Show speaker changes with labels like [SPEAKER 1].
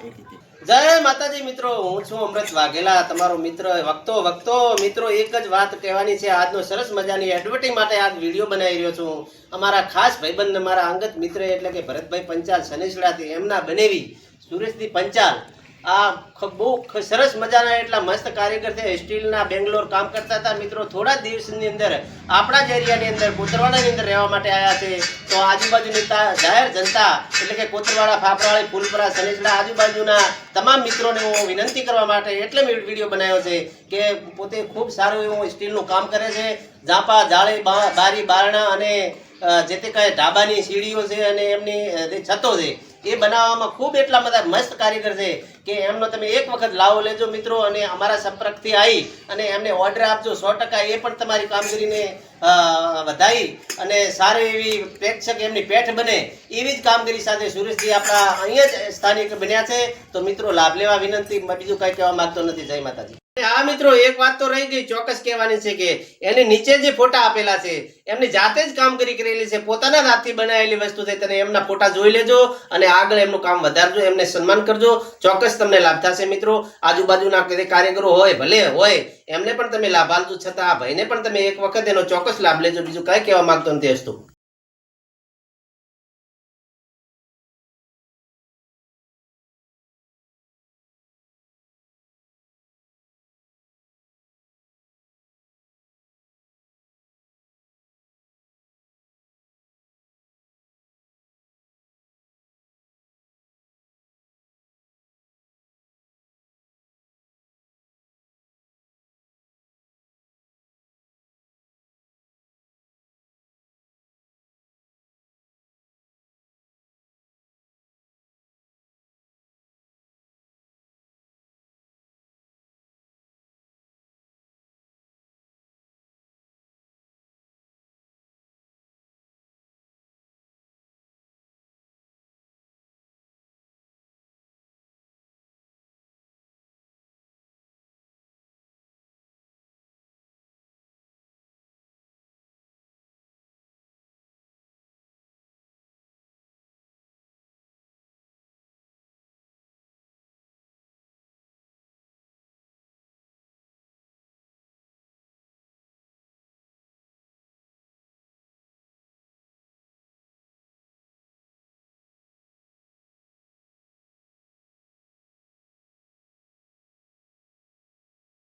[SPEAKER 1] જય માતાજી મિત્રો, હું છું અમૃત વાઘેલા. તમારો મિત્ર, વક્તો વક્તો, મિત્રો, એક જ વાત કહેવાની છે. આજનો સરસ મજાની એડવર્ટી માટે આ વીડિયો બનાવી રહ્યો છું. અમારા ખાસ ભાઈબંધ અમારા મારા અંગત મિત્ર, એટલે કે ભરતભાઈ પંચાલ સનેસડાથી એમના બનેવી સુરેશજી પંચાલ આ બહુ સરસ મજાના એટલા મસ્ત કારીગર છે. સ્ટીલના બેંગ્લોર કામ કરતા હતા મિત્રો. થોડા દિવસની અંદર આપણા જ એરિયાની અંદર, કોતરવાડાની અંદર રહેવા માટે આવ્યા છે. તો આજુબાજુની જાહેર જનતા, એટલે કે કોતરવાડા ફાફરાળી ફૂલપરા સનેજડા આજુબાજુના તમામ મિત્રોને હું વિનંતી કરવા માટે એટલે મેં વીડિયો બનાવ્યો છે કે પોતે ખૂબ સારું એવું સ્ટીલનું કામ કરે છે. ઝાપા જાળી બારી, બારણા અને જે તે કાંઈ ઢાબાની સીડીઓ છે અને એમની છતો છે એ બનાવવામાં ખૂબ એટલા બધા મસ્ત કારીગર છે કે એમનો તમે એક વખત લાવો લેજો મિત્રો અને અમારા સંપર્કથી આવી અને એમને ઓર્ડર આપજો. સો ટકા એ પણ તમારી કામગીરીને વધારી અને સારી એવી પ્રેક્ષક એમની પેઠ બને એવી જ કામગીરી સાથે સુરેશજી આપણા અહીંયા જ સ્થાનિક બન્યા છે. તો મિત્રો, લાભ લેવા વિનંતી, બીજું કાંઈ કહેવા માંગતો નથી. જય માતાજી. હા મિત્રો એક વાત તો રહી ગઈ, ચોક્કસ કહેવાની છે કે એની નીચે જે ફોટા આપેલા છે, એમની જાતે જ કામગીરી કરેલી છે, પોતાના હાથથી બનાવેલી વસ્તુ છે, તમે એમના ફોટા જોઈ લેજો અને આગળ એમનું કામ વધારજો, એમને સન્માન કરજો. ચોક્કસ તમને લાભ થશે મિત્રો. આજુબાજુના કાર્યકરો હોય, ભલે હોય, એમને પણ તમે લાભ આપજો. છતાં આ ભાઈને પણ તમે એક વખત એનો ચોક્કસ લાભ લેજો. બીજું કાંઈ કહેવા માંગતો નથી હસતું